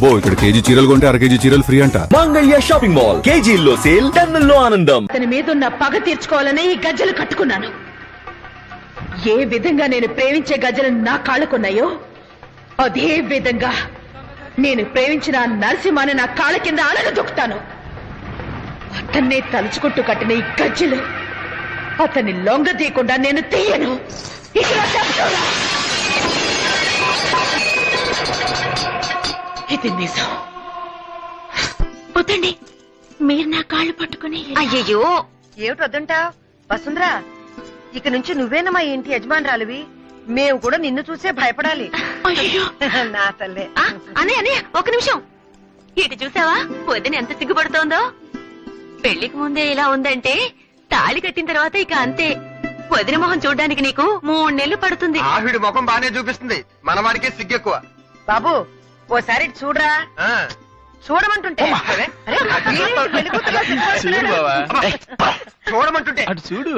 అబ్బో ఇక్కడ కేజీ చీరలు కొంటే అర కేజీ చీరలు ఫ్రీ అంట. Mangalya shopping mall. కేజీల్లో సేల్ టన్నుల్లో ఆనందం. అతని మీదున్న పగ తీర్చుకోవాలని ఈ గజ్జలు కట్టుకున్నాను. ఏ విధంగా నేను ప్రేమించే గజ్జలు నా కాళ్ళకున్నాయో అదే విధంగా నేను ప్రేమించిన నరసింహాన్ని నా కాళ్ళ కింద అలగ దొక్కుతాను అతన్నే తలుచుకుంటూ కట్టిన ఈ గజ్జలు అతన్ని లొంగ తీయకుండా నేను తీయను. ఇదిగో చెప్తున్నా. ఇది నిజం వద్దండి. మీరు నా కాళ్ళు పట్టుకుని అయ్యయ్యో ఏమిటి వద్దంటా? వసుంధరా ఇక నుంచి నువ్వేనా మా ఇంటి యజమానురాలివి. మేము కూడా నిన్ను చూసే భయపడాలి. అయ్యో నా తల్లే. అనే అనే ఒక నిమిషం. ఇటు చూసావా? వదిన ఎంత సిగ్గుపడుతోందో. పెళ్ళికి ముందే ఇలా ఉందంటే తాళి కట్టిన తర్వాత ఇక అంతే. వదిన మొహం చూడడానికి నీకు మూడు నెలలు పడుతుంది. ఆవిడ ముఖం బానే చూపిస్తుంది. మనవాడికే సిగ్గెక్కువ. బాబు ఓసారి చూడరా. ఆ. చూడమంటుంటే. అరే, అరే, వీడేంటి పెళ్ళి కూతురులా సిగ్గుపడుతున్నాడు? అబ్బా, చూడమంటుంటే. అటు చూడు.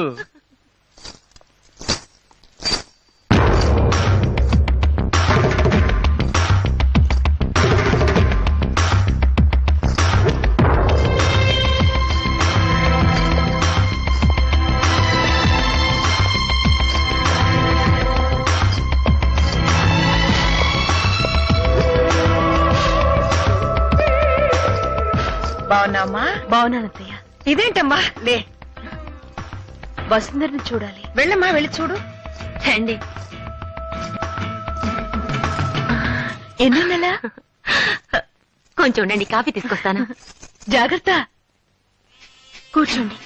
బాగున్నామ్మా బాగున్నానత్తయ్య ఇదేంటమ్మా? లే. వసుంధరిని చూడాలి. వెళ్ళమ్మా వెళ్ళి చూడు. రండి. ఎన్నో నెల కొంచెం ఉండండి కాఫీ తీసుకొస్తాను. జాగ్రత్త. కూర్చోండి.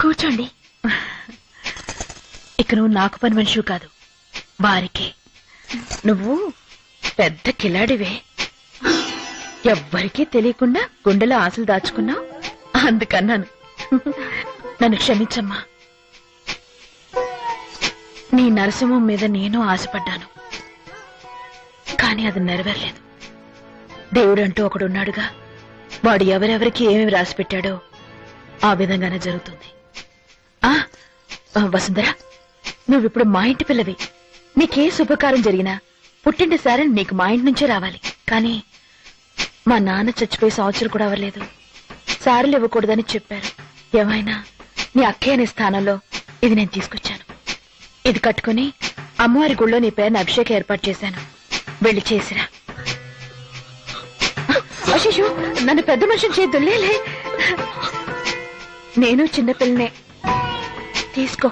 కూర్చోండి. ఇక నువ్వు నాకు పని మనిషివి కాదు వారికే. నువ్వు పెద్ద కిలాడివే. ఎవ్వరికీ తెలియకుండా గుండెలో ఆశలు దాచుకున్నావు? అందుకన్నాను. నన్ను క్షమించమ్మా. నీ నరసింహం మీద నేను ఆశపడ్డాను. కానీ అది నెరవేరలేదు. దేవుడంటూ ఒకడున్నాడుగా. వాడు ఎవరెవరికి ఏమేమి రాసి పెట్టాడో ఆ విధంగానే జరుగుతుంది. ఆ వసుంధర నువ్విప్పుడు మా ఇంటి పిల్లవి. నీకే శుభకారం జరిగినా పుట్టింటి సారి నీకు మా ఇంటి నుంచే రావాలి. కానీ మా నాన్న చచ్చిపోయి సంవత్సరం కూడా అవ్వలేదు. సారులు ఇవ్వకూడదని చెప్పారు. ఏమైనా నీ అక్కయ్య అనే స్థానంలో ఇది నేను తీసుకొచ్చాను. ఇది కట్టుకుని అమ్మవారి గుళ్ళో నీ పేరుని అభిషేకం ఏర్పాటు చేశాను. వెళ్ళి చేసిరా. అశిషు నన్ను పెద్ద మనిషిని చేద్దులేలే నేను చిన్నపిల్లనే తీసుకో.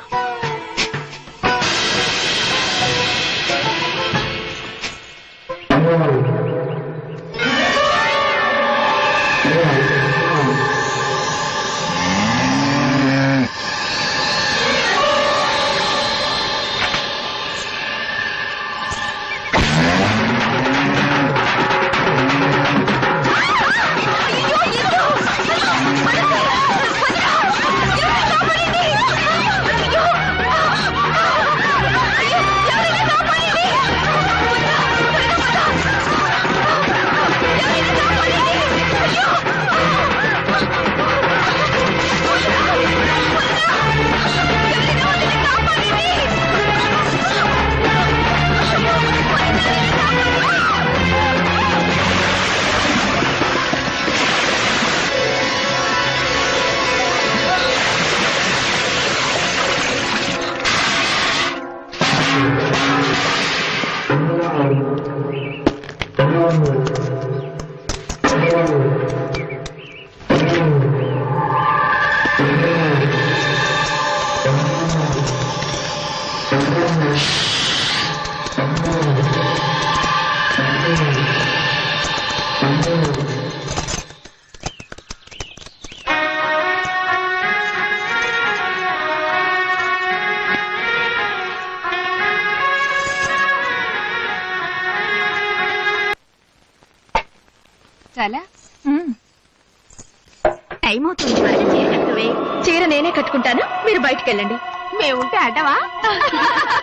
మీరు బయటికి వెళ్ళండి మేముంటే అడ్డవా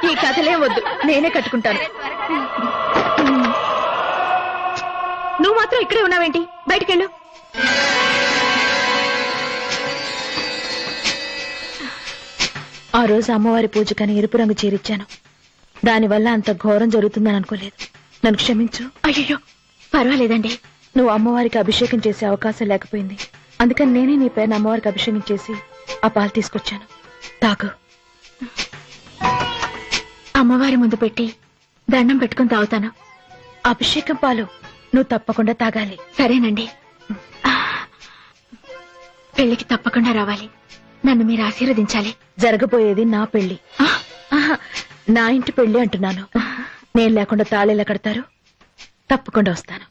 ఈ కథలే వద్దు. నేనే కట్టుకుంటాను. నువ్వు మాత్రం ఇక్కడే ఉన్నావేంటి? బయటికెళ్ళు. ఆ రోజు అమ్మవారి పూజకని ఎరుపు రంగు చీరిచ్చాను దానివల్ల అంత ఘోరం జరుగుతుందని అనుకోలేదు. నన్ను క్షమించు. అయ్యో పర్వాలేదండి. నువ్వు అమ్మవారికి అభిషేకం చేసే అవకాశం లేకపోయింది. అందుకని నేనే నీ పేరున అమ్మవారికి అభిషేకం చేసి ఆ పాలు తీసుకొచ్చాను. తాగు అమ్మవారి ముందు పెట్టి దండం పెట్టుకుని తాగుతాను. అభిషేకం పాలు నువ్వు తప్పకుండా తాగాలి. సరేనండి. పెళ్ళికి తప్పకుండా రావాలి. నన్ను మీరు ఆశీర్వదించాలి. జరగబోయేది నా పెళ్ళి ఆహా, నా ఇంటి పెళ్ళి అంటున్నాను. నేను లేకుండా తాళేలా కడతారు? తప్పకుండా వస్తాను.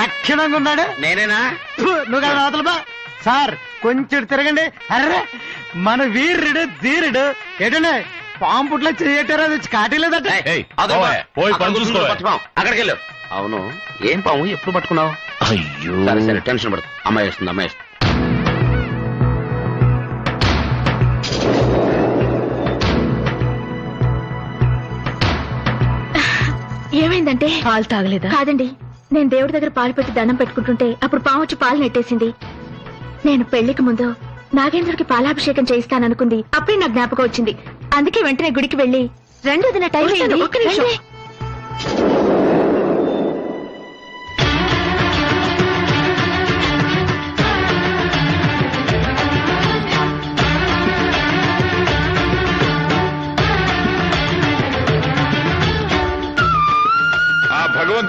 లక్షణంగా ఉన్నాడు. నేనేనా? ఫు, నువ్వు కదా అవతల బా. సార్ కొంచెం తిరగండి. అర్రే మన వీరుడు ధీరుడు ఏంటండి పాము పుట్ల చేయటారు అది వచ్చి కాటలేదట పోయి పని చూసుకో అక్కడికి వెళ్ళు. అవును ఏం పాము ఎప్పుడు పట్టుకున్నావు? అయ్యో. సరే సరే టెన్షన్ పడదు అమ్మాయి వస్తుంది అమ్మాయి వస్తుంది. ఏమైందంటే? పాలు తాగలేదా? కాదండి. నేను దేవుడి దగ్గర పాలు పెట్టి దండం పెట్టుకుంటుంటే అప్పుడు పాము వచ్చి పాలు నెట్టేసింది నేను పెళ్ళికి ముందు నాగేంద్రుడికి పాలాభిషేకం చేయిస్తాననుకుంది అప్పుడే నాకు జ్ఞాపకం వచ్చింది అందుకే వెంటనే గుడికి వెళ్ళి రెండు వదిన టైం. ఒక్క నిమిషం.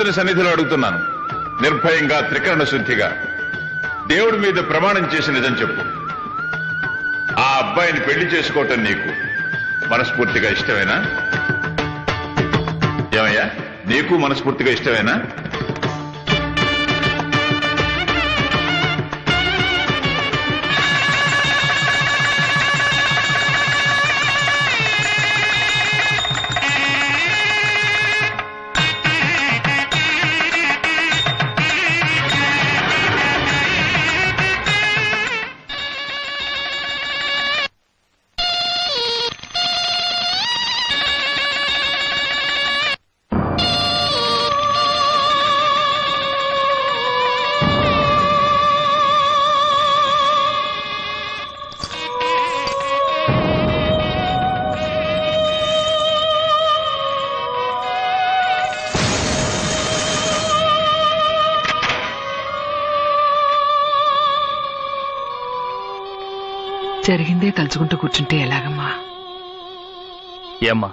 భగవంతుని సన్నిధిలో అడుగుతున్నాను. నిర్భయంగా త్రికరణ శుద్ధిగా. దేవుడి మీద ప్రమాణం చేసి నిజం చెప్పు. ఆ అబ్బాయిని పెళ్ళి చేసుకోవటం నీకు మనస్ఫూర్తిగా ఇష్టమేనా? ఏమయ్యా? నీకు మనస్ఫూర్తిగా ఇష్టమేనా? తలుచుకుంటూ కూర్చుంటే ఎలాగమ్మా? ఏమ్మా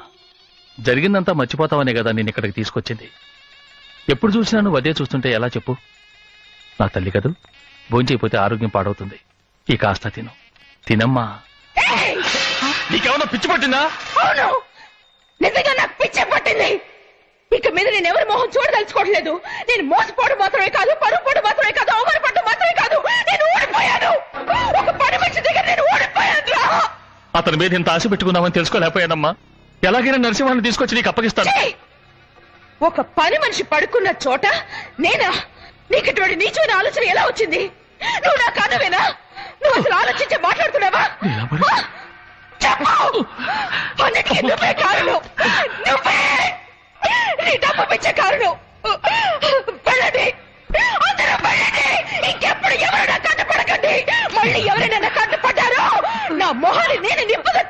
జరిగిందంతా మర్చిపోతావనే కదా నేను ఇక్కడికి తీసుకొచ్చింది. ఎప్పుడు చూసినా నువ్వు అదే చూస్తుంటే ఎలా చెప్పు? నా తల్లి కదూ భోంచేయపోతే ఆరోగ్యం పాడవుతుంది. ఈ కాస్త తిను. తినమ్మా. నీకేమన్నా పిచ్చి పట్టిందా? అవును. నిజంగా నాకు పిచ్చే పట్టింది. ఇక మీద నేను ఎవరి మొహం చూడదలుచుకోవట్లేదు. నేను మోసపోవడం మాత్రమే కాదు పరుగు పోవడం మాత్రమే కాదు అవమానపడడం మాత్రమే కాదు. నేను ఓడిపోయాను ఒక పని మనిషి దగ్గర నేను ఓడిపోయాను రా అతని మీద ఇంత ఆశ పెట్టుకున్నామని తెలుసుకోలేకపోయానమ్మా. ఎలాగైనా నరసింహాన్ని తీసుకొచ్చి నీకు అప్పగిస్తాను! ఒక పని మనిషి పడుకున్న చోట నేనా? నీకు ఇటువంటి నీచమైన ఆలోచన ఎలా వచ్చింది? నువ్వు నా కన్నవేనా నువ్వు అసలు ఆలోచించే మాట్లాడుతున్నావా? నిలబడు. ఆ? చెప్పు! అన్నిటికీ నువ్వే కారణం. నువ్వే! నీ డబ్బు పిచ్చే కారణం. వెళ్ళండి. అందరూ వెళ్ళండి. నేను నిప్పుగా